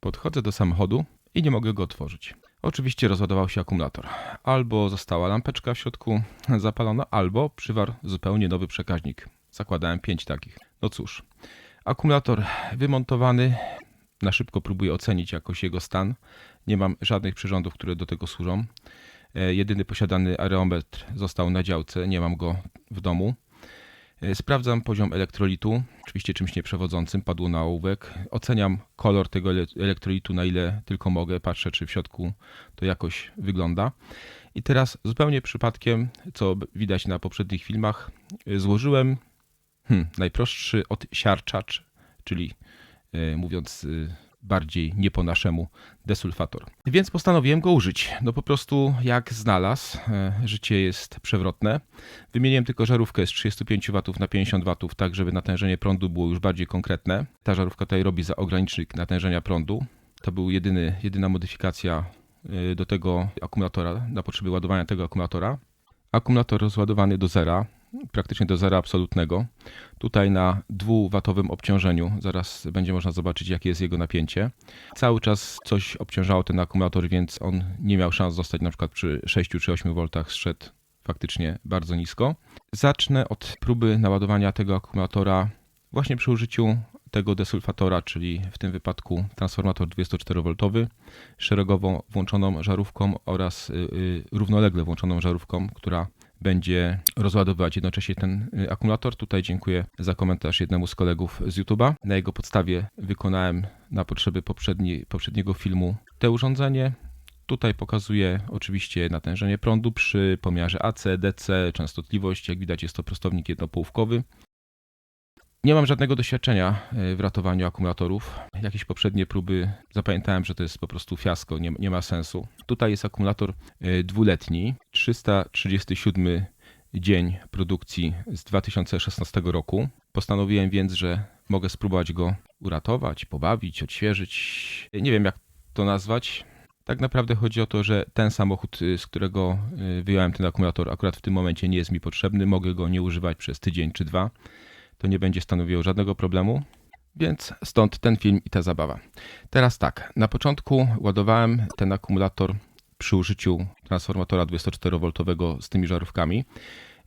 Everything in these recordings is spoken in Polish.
Podchodzę do samochodu i nie mogę go otworzyć. Oczywiście rozładował się akumulator. Albo została lampeczka w środku zapalona, albo przywarł zupełnie nowy przekaźnik. Zakładałem pięć takich. No cóż, akumulator wymontowany. Na szybko próbuję ocenić jakoś jego stan. Nie mam żadnych przyrządów, które do tego służą. E, Jedyny posiadany areometr został na działce, nie mam go w domu. E, Sprawdzam poziom elektrolitu, oczywiście czymś nieprzewodzącym, padło na ołówek. Oceniam kolor tego ele- elektrolitu na ile tylko mogę, patrzę czy w środku to jakoś wygląda. I teraz zupełnie przypadkiem, co widać na poprzednich filmach, y, złożyłem hmm, najprostszy odsiarczacz, czyli y, mówiąc bardziej nie po naszemu, desulfator. Więc postanowiłem go użyć. No po prostu jak znalazł, e, życie jest przewrotne. Wymieniłem tylko żarówkę z 35 W na 50 W, tak żeby natężenie prądu było już bardziej konkretne. Ta żarówka tutaj robi za ogranicznik natężenia prądu. To był jedyny, jedyna modyfikacja y, do tego akumulatora, na potrzeby ładowania tego akumulatora. Akumulator rozładowany do zera, praktycznie do zera absolutnego. Tutaj na dwuwatowym obciążeniu, zaraz będzie można zobaczyć jakie jest jego napięcie. Cały czas coś obciążało ten akumulator, więc on nie miał szans zostać na przykład przy 6 czy 8 V, zszedł faktycznie bardzo nisko. Zacznę od próby naładowania tego akumulatora właśnie przy użyciu tego desulfatora, czyli w tym wypadku transformator 24V, szeregowo włączoną żarówką oraz y, y, równolegle włączoną żarówką, która będzie rozładowywać jednocześnie ten y, akumulator. Tutaj dziękuję za komentarz jednemu z kolegów z YouTube'a. Na jego podstawie wykonałem na potrzeby poprzedni, poprzedniego filmu te urządzenie. Tutaj pokazuję oczywiście natężenie prądu przy pomiarze AC, DC, częstotliwość. Jak widać jest to prostownik jednopołówkowy. Nie mam żadnego doświadczenia e, w ratowaniu akumulatorów. Jakieś poprzednie próby zapamiętałem, że to jest po prostu fiasko, nie, nie ma sensu. Tutaj jest akumulator e, dwuletni, 337 dzień produkcji z 2016 roku. Postanowiłem więc, że mogę spróbować go uratować, pobawić, odświeżyć. Nie wiem jak to nazwać. Tak naprawdę chodzi o to, że ten samochód, y, z którego y, wyjąłem ten akumulator, akurat w tym momencie nie jest mi potrzebny. Mogę go nie używać przez tydzień czy dwa to nie będzie stanowiło żadnego problemu. Więc stąd ten film i ta zabawa. Teraz tak, na początku ładowałem ten akumulator przy użyciu transformatora 24V z tymi żarówkami.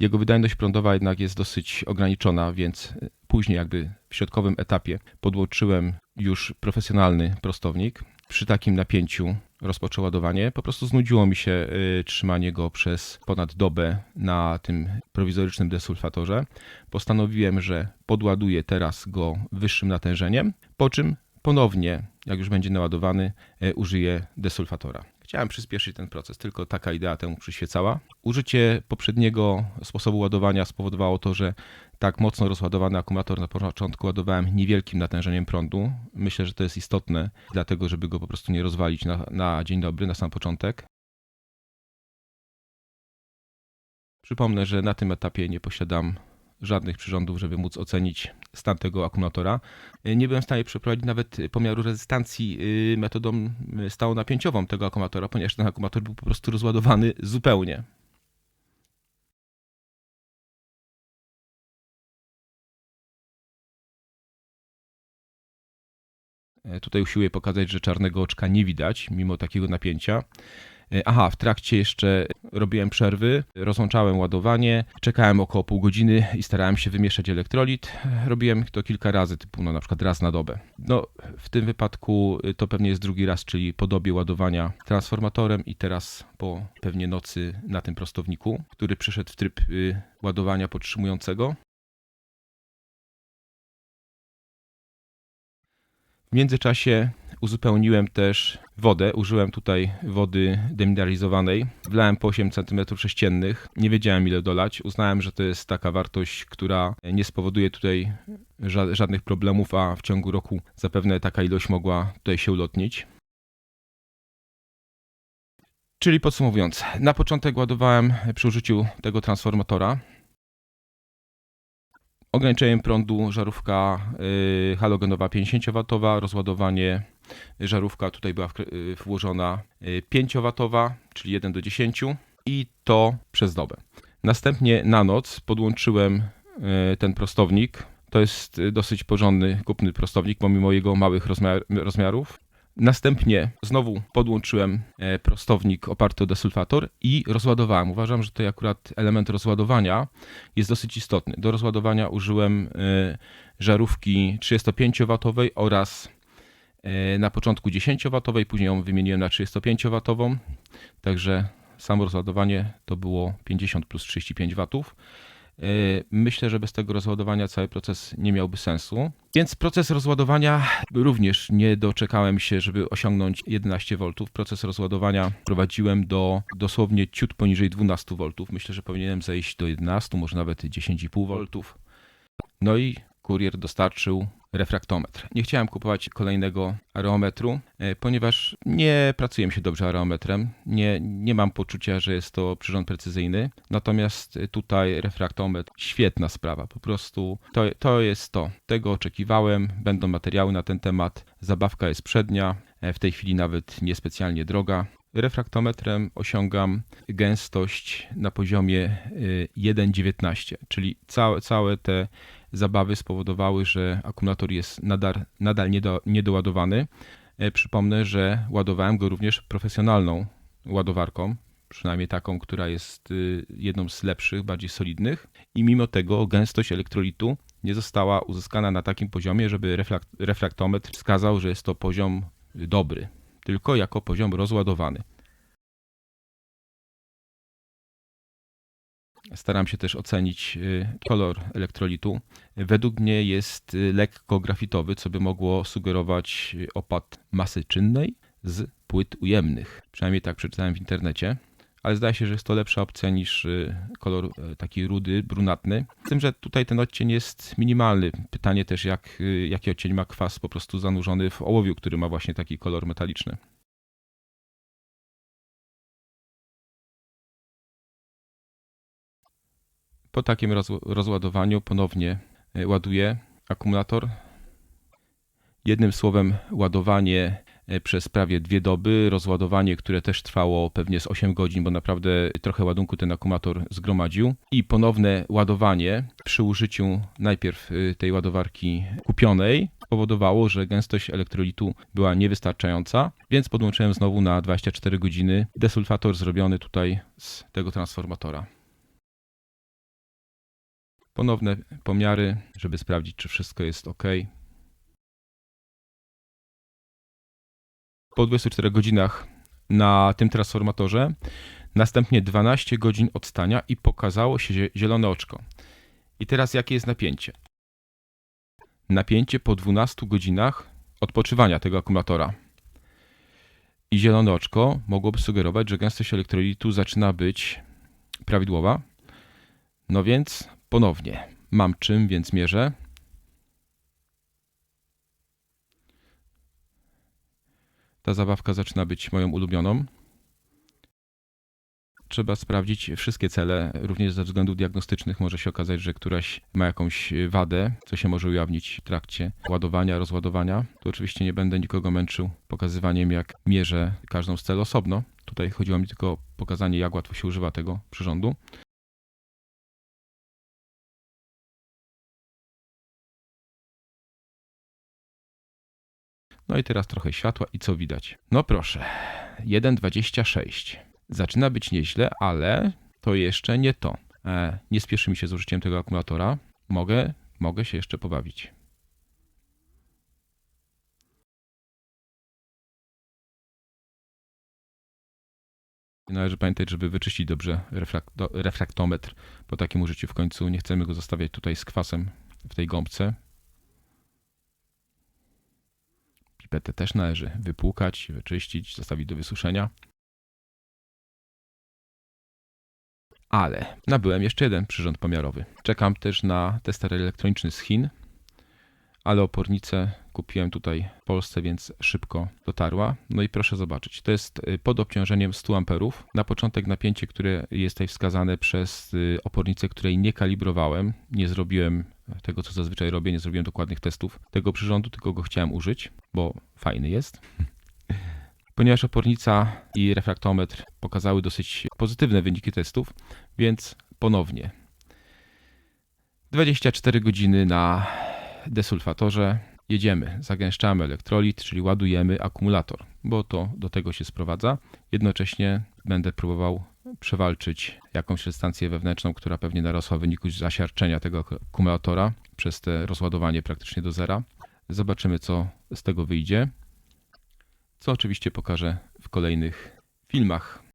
Jego wydajność prądowa jednak jest dosyć ograniczona, więc później jakby w środkowym etapie podłączyłem już profesjonalny prostownik. Przy takim napięciu rozpoczął ładowanie. Po prostu znudziło mi się y, trzymanie go przez ponad dobę na tym prowizorycznym desulfatorze. Postanowiłem, że podładuję teraz go wyższym natężeniem, po czym ponownie, jak już będzie naładowany, y, użyję desulfatora. Chciałem przyspieszyć ten proces, tylko taka idea temu przyświecała. Użycie poprzedniego sposobu ładowania spowodowało to, że tak mocno rozładowany akumulator na początku ładowałem niewielkim natężeniem prądu. Myślę, że to jest istotne, dlatego żeby go po prostu nie rozwalić na, na dzień dobry, na sam początek. Przypomnę, że na tym etapie nie posiadam żadnych przyrządów, żeby móc ocenić stan tego akumulatora. Nie byłem w stanie przeprowadzić nawet pomiaru rezystancji y, metodą y, stałonapięciową tego akumulatora, ponieważ ten akumulator był po prostu rozładowany zupełnie. Tutaj usiłuję pokazać, że czarnego oczka nie widać mimo takiego napięcia. E, Aha, w trakcie jeszcze robiłem przerwy, rozłączałem ładowanie, czekałem około pół godziny i starałem się wymieszać elektrolit. E, Robiłem to kilka razy, typu no, na przykład raz na dobę. No, w tym wypadku y, to pewnie jest drugi raz, czyli po dobie ładowania transformatorem i teraz po pewnie nocy na tym prostowniku, który przeszedł w tryb y, ładowania podtrzymującego. W międzyczasie uzupełniłem też wodę. Użyłem tutaj wody demineralizowanej. Wlałem po 8 cm3. Nie wiedziałem ile dolać. Uznałem, że to jest taka wartość, która nie spowoduje tutaj ża- żadnych problemów, a w ciągu roku zapewne taka ilość mogła tutaj się ulotnić. Czyli podsumowując, na początek ładowałem przy użyciu tego transformatora. Ograniczeniem prądu żarówka y, halogenowa 50W, rozładowanie żarówka tutaj była y, włożona y, 5W, czyli 1 do 10 i to przez dobę. Następnie na noc podłączyłem y, ten prostownik. To jest y, dosyć porządny, kupny prostownik, pomimo jego małych rozmiar- rozmiarów. Następnie znowu podłączyłem e, prostownik oparty o desulfator i rozładowałem. Uważam, że tutaj akurat element rozładowania jest dosyć istotny. Do rozładowania użyłem e, żarówki 35W oraz e, na początku 10W, później ją wymieniłem na 35W, także samo rozładowanie to było 50 plus 35 W. Myślę, że bez tego rozładowania cały proces nie miałby sensu. Więc proces rozładowania również nie doczekałem się, żeby osiągnąć 11 V. Proces rozładowania prowadziłem do dosłownie ciut poniżej 12 V. Myślę, że powinienem zejść do 11, może nawet 10,5 V. No i kurier dostarczył refraktometr. Nie chciałem kupować kolejnego areometru, e, ponieważ nie pracuję się dobrze areometrem. Nie, nie mam poczucia, że jest to przyrząd precyzyjny. Natomiast tutaj refraktometr, świetna sprawa. Po prostu to, to jest to. Tego oczekiwałem. Będą materiały na ten temat. Zabawka jest przednia, e, w tej chwili nawet niespecjalnie droga. Refraktometrem osiągam gęstość na poziomie 1,19, e, czyli całe, całe te zabawy spowodowały, że akumulator jest nadal, nadal niedo, niedoładowany. E, przypomnę, że ładowałem go również profesjonalną ładowarką, przynajmniej taką, która jest y, jedną z lepszych, bardziej solidnych i mimo tego gęstość elektrolitu nie została uzyskana na takim poziomie, żeby refraktometr wskazał, że jest to poziom dobry, tylko jako poziom rozładowany. Staram się też ocenić y, kolor elektrolitu. Według mnie jest y, lekko grafitowy, co by mogło sugerować y, opad masy czynnej z płyt ujemnych. Przynajmniej tak przeczytałem w internecie. Ale zdaje się, że jest to lepsza opcja niż kolor taki rudy, brunatny. Z tym, że tutaj ten odcień jest minimalny. Pytanie też, jak, jaki odcień ma kwas po prostu zanurzony w ołowiu, który ma właśnie taki kolor metaliczny. Po takim rozładowaniu ponownie e, ładuję akumulator. Jednym słowem, ładowanie e, przez prawie dwie doby, rozładowanie, które też trwało pewnie z 8 godzin, bo naprawdę trochę ładunku ten akumulator zgromadził i ponowne ładowanie przy użyciu najpierw e, tej ładowarki kupionej spowodowało, że gęstość elektrolitu była niewystarczająca, więc podłączyłem znowu na 24 godziny desulfator zrobiony tutaj z tego transformatora. Ponowne pomiary, żeby sprawdzić, czy wszystko jest ok. Po 24 godzinach na tym transformatorze, następnie 12 godzin odstania i pokazało się zielone oczko. I teraz jakie jest napięcie? Napięcie po 12 godzinach odpoczywania tego akumulatora. I zielone oczko mogłoby sugerować, że gęstość elektrolitu zaczyna być prawidłowa. No więc Ponownie. Mam czym, więc mierzę. Ta zabawka zaczyna być moją ulubioną. Trzeba sprawdzić wszystkie cele, również ze względów diagnostycznych może się okazać, że któraś ma jakąś wadę, co się może ujawnić w trakcie ładowania, rozładowania. Tu oczywiście nie będę nikogo męczył pokazywaniem, jak mierzę każdą z cel osobno. Tutaj chodziło mi tylko o pokazanie, jak łatwo się używa tego przyrządu. No i teraz trochę światła i co widać? No proszę, 1,26. Zaczyna być nieźle, ale to jeszcze nie to. E, nie spieszy mi się z użyciem tego akumulatora. Mogę, mogę się jeszcze pobawić. Należy pamiętać, żeby wyczyścić dobrze refraktometr po takim użyciu. W końcu nie chcemy go zostawiać tutaj z kwasem w tej gąbce. Pipetę też należy wypłukać, wyczyścić, zostawić do wysuszenia. Ale nabyłem jeszcze jeden przyrząd pomiarowy. Czekam też na tester elektroniczny z Chin, ale opornicę kupiłem tutaj w Polsce, więc szybko dotarła. No i proszę zobaczyć, to jest y, pod obciążeniem 100 amperów. Na początek napięcie, które jest tutaj wskazane przez y, opornicę, której nie kalibrowałem, nie zrobiłem tego, co zazwyczaj robię, nie zrobiłem dokładnych testów tego przyrządu, tylko go chciałem użyć, bo fajny jest. Ponieważ opornica i refraktometr pokazały dosyć pozytywne wyniki testów, więc ponownie 24 godziny na desulfatorze jedziemy, zagęszczamy elektrolit, czyli ładujemy akumulator, bo to do tego się sprowadza. Jednocześnie będę próbował przewalczyć jakąś substancję wewnętrzną, która pewnie narosła w wyniku zasiarczenia tego akumulatora przez te rozładowanie praktycznie do zera. Zobaczymy, co z tego wyjdzie, co oczywiście pokażę w kolejnych filmach.